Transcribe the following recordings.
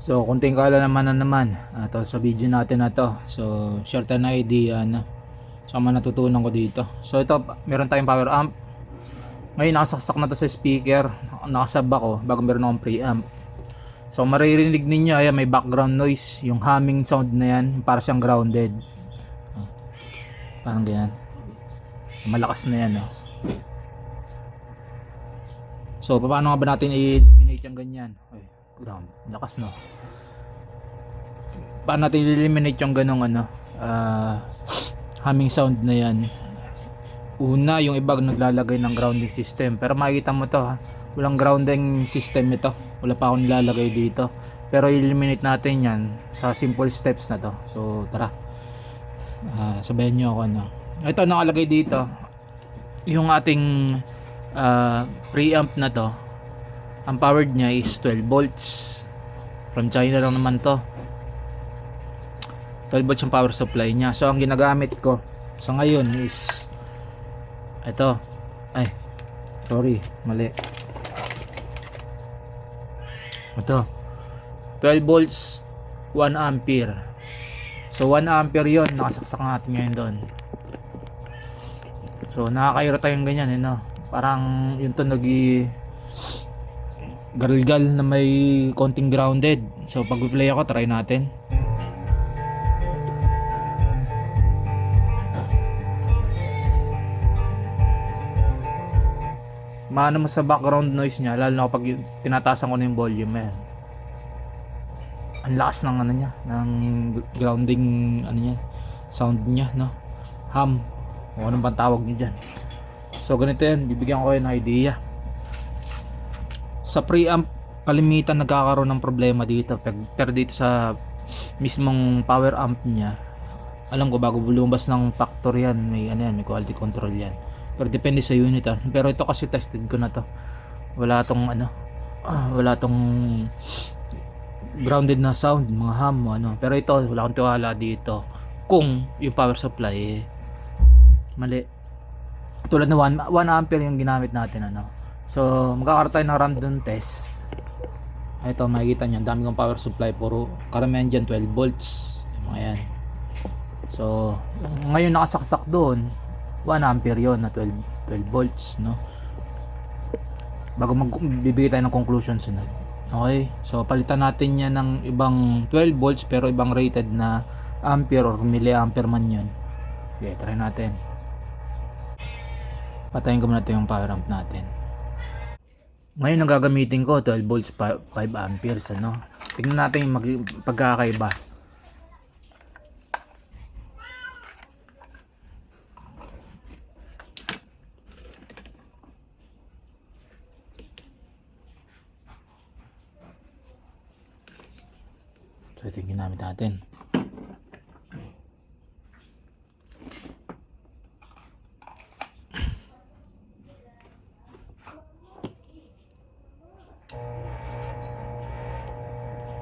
So, kunting kala naman na naman ato sa video natin na to. So, share tayo na idea na sa mga natutunan ko dito. So, ito, meron tayong power amp. Ngayon, nakasaksak na to sa speaker. Nakasab ako bago meron akong preamp. So, maririnig ninyo, ayan, may background noise. Yung humming sound na yan, para siyang grounded. Parang ganyan. Malakas na yan, oh. So, paano nga ba natin i-eliminate yung ganyan? Ay, ground. Lakas, no? Paano natin i-eliminate yung ganong ano, ah, humming sound na yan? Una, yung iba naglalagay ng grounding system. Pero makikita mo to, ha? Walang grounding system ito. Wala pa akong nilalagay dito. Pero i-eliminate natin yan sa simple steps na to. So, tara. Ah, sabayan nyo ako, no? Ito, nakalagay dito. Yung ating ah, preamp na to, ang powered niya is 12 volts. From China lang naman to. 12 volts yung power supply niya. So, ang ginagamit ko sa ngayon is ito. Ay, sorry, mali. Ito. 12 volts, 1 ampere. So, 1 ampere yon Nakasaksak natin ngayon doon. So, nakakairita yung ganyan, eh, no? Parang yung to nagi garalgal na may konting grounded. So, pag play ako, try natin. Maano mo sa background noise niya, lalo na kapag tinatasan ko na yung volume, eh. Ang lakas ng ano niya, ng grounding ano niya, sound niya, no? Hum. O anong bang tawag niyo dyan. So ganito yan, bibigyan ko kayo ng idea. Sa preamp, kalimitan nagkakaroon ng problema dito. Pero dito sa mismong power amp niya, alam ko bago lumabas ng factor yan, may ano yan, may quality control yan. Pero depende sa unit ah. Pero ito kasi tested ko na to. Wala tong ano, ah, wala tong grounded na sound, mga hum o ano. Pero ito, wala akong tiwala dito. Kung yung power supply eh, mali. Tulad na 1, 1 ampere yung ginamit natin ano. So, magkakaroon tayo ng random test. Ito, makikita nyo, ang dami kong power supply. Puro, karamihan dyan, 12 volts. Yung mga yan. So, ngayon nakasaksak doon, 1 ampere yon na 12, 12 volts, no? Bago magbibigay tayo ng conclusion sunod. Okay? So, palitan natin yan ng ibang 12 volts pero ibang rated na ampere or milliampere man yun. Okay, try natin. Patayin ko muna ito yung power amp natin. Ngayon ang gagamitin ko 12 volts 5 amperes ano. Tingnan natin yung mag- pagkakaiba. So ito yung ginamit natin.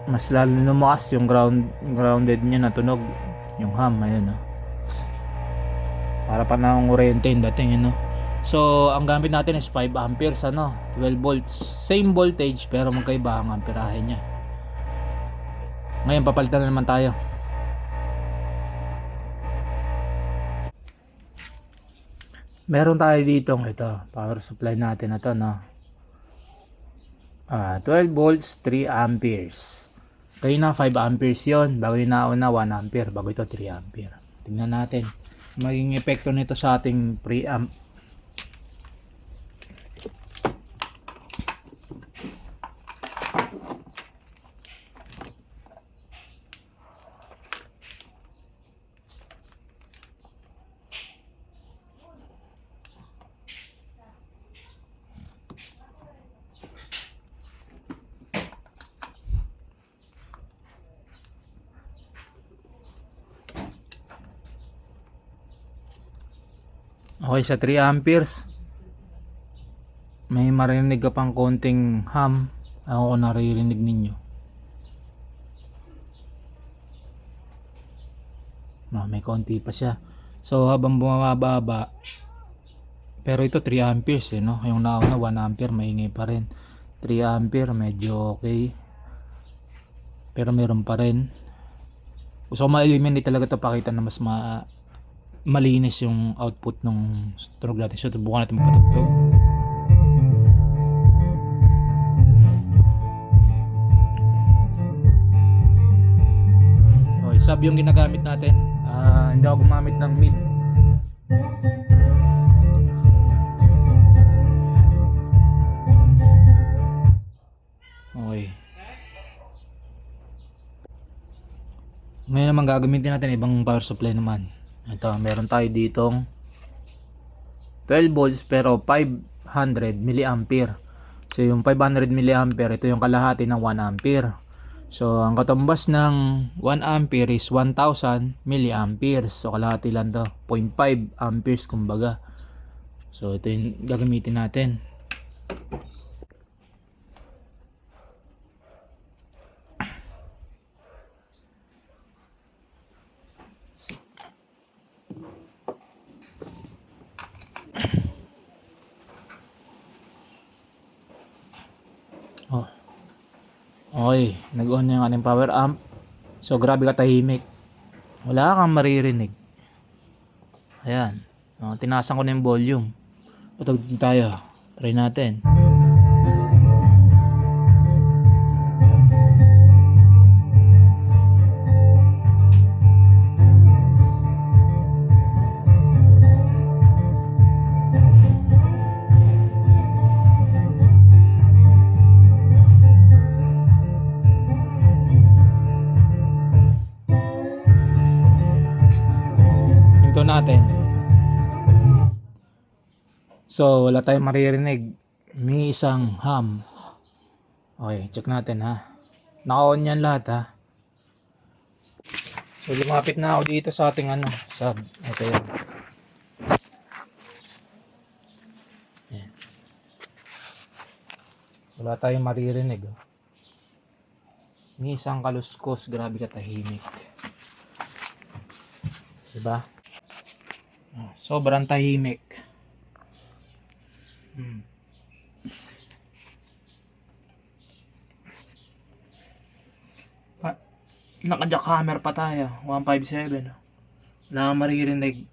Mas lalo lumakas yung ground grounded niya na tunog yung hum ayun oh. para pa nang oriente yung dating yun no? so ang gamit natin is 5 amperes ano 12 volts same voltage pero magkaiba ang amperahe niya ngayon papalitan na naman tayo meron tayo dito ito power supply natin na to no Ah, 12 volts, 3 amperes. Kayo na 5 amperes yon Bago yung nauna, 1 ampere. Bago ito, 3 ampere. Tingnan natin. Maging epekto nito sa ating preamp. Okay, sa 3 amperes. May marinig ka pang konting hum. Ako kung naririnig ninyo. No, may konti pa siya. So habang bumababa, pero ito 3 amperes eh, no? Yung nauna 1 ampere, maingay pa rin. 3 ampere, medyo okay. Pero meron pa rin. Gusto ko ma-eliminate talaga to pakita na mas ma malinis yung output ng stroke natin. So, subukan natin magpatugtog. Okay, sub yung ginagamit natin. Ah, hindi ako gumamit ng mid. Okay. Ngayon naman gagamitin natin ibang power supply naman. Ito, meron tayo ditong 12 volts pero 500 milliampere. So yung 500 milliampere, ito yung kalahati ng 1 ampere. So ang katumbas ng 1 ampere is 1000 milliamperes. So kalahati lang to, 0.5 amperes kumbaga. So ito yung gagamitin natin. Oh. Okay, nag-on na yung ating power amp. So, grabe katahimik. Wala kang maririnig. Ayan. Oh, tinasan ko na yung volume. Patog tayo. Try natin. So, wala tayong maririnig. May isang ham. Okay, check natin ha. Naka-on yan lahat ha. So, lumapit na ako dito sa ating ano, sub. Ito yun. Yan. Wala tayong maririnig. Oh. May isang kaluskos, grabe katahimik. Diba? Ah, Sobrang tahimik. Naka-jackhammer pa tayo. 157. Wala kang maririnig.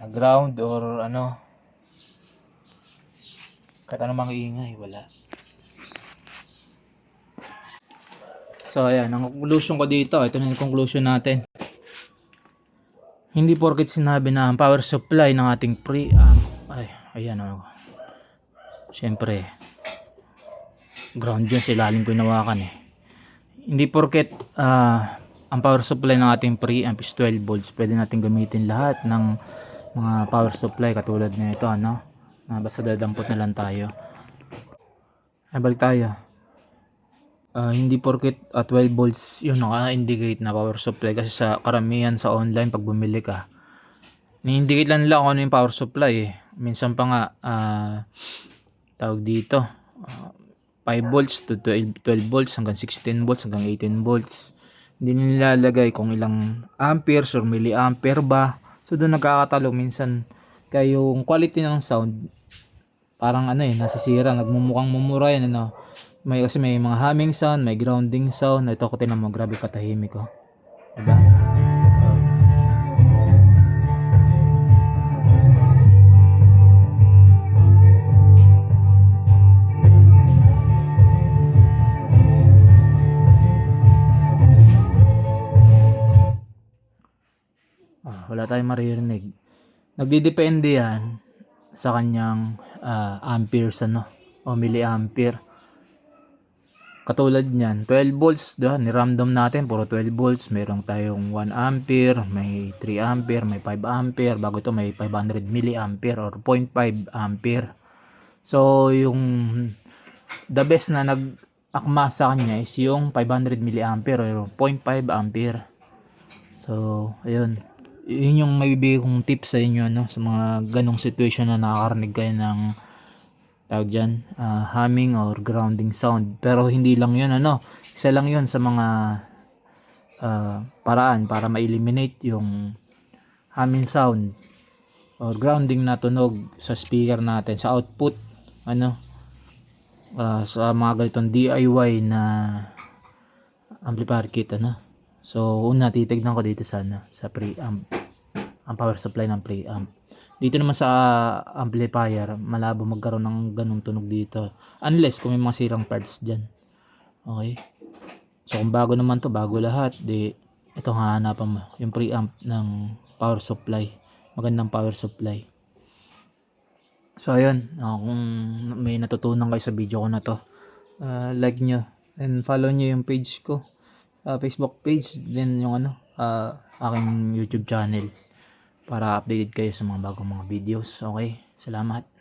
Na ground or ano. Kahit anumang ingay, wala. So ayan, ang conclusion ko dito, ito na yung conclusion natin. Hindi porket sinabi na ang power supply ng ating preamp ay ayan oh. Syempre ground yun sa ilalim ko inawakan eh. Hindi porket ah, ang power supply ng ating preamp is 12 volts, pwede natin gamitin lahat ng mga power supply katulad nito ano. Na basta dadampot na lang tayo. Ay balik tayo. Ah, hindi porket ah, 12 volts yung naka-indicate na power supply kasi sa karamihan sa online pag bumili ka ni-indicate lang nila kung ano yung power supply eh. Minsan pa nga ah, tawag dito ah, 5 volts to 12, 12 volts hanggang 16 volts hanggang 18 volts. Hindi nila nilalagay kung ilang amperes or milliampere ba. So doon nagkakatalo. Minsan kaya yung quality ng sound parang ano eh nasisira. Nagmumukhang mumura yan ano. May kasi may mga humming sound may grounding sound. Ito ko tinan mo grabe katahimik ko diba wala tayong maririnig. Nagdidepende yan sa kanyang ah, amperes ano o milliampere. Katulad niyan, 12 volts, diba? Ni-random natin, puro 12 volts. Meron tayong 1 ampere, may 3 ampere, may 5 ampere. Bago ito, may 500 milliampere or 0.5 ampere. So, yung the best na nag-akma sa kanya is yung 500 milliampere or 0.5 ampere. So, ayun. Yun yung maibigay kong tips sa inyo, no? Sa mga ganong situation na nakakarinig kayo ng tawag dyan, ah, humming or grounding sound. Pero hindi lang yun, ano? Isa lang yun sa mga ah, paraan para ma-eliminate yung humming sound or grounding na tunog sa speaker natin, sa output, ano? ah, sa mga ganitong DIY na amplifier kit ano. So una titignan ko dito sana sa preamp ang power supply ng preamp. Dito naman sa amplifier, malabo magkaroon ng ganung tunog dito. Unless kung may mga sirang parts dyan. Okay. So kung bago naman to, bago lahat, di ito nga hanapan mo, yung preamp ng power supply. Magandang power supply. So ayun, ah, kung may natutunan kayo sa video ko na to, ah, like nyo and follow nyo yung page ko. ah, Facebook page, then yung ano, ah, aking YouTube channel para updated kayo sa mga bagong mga videos. Okay? Salamat.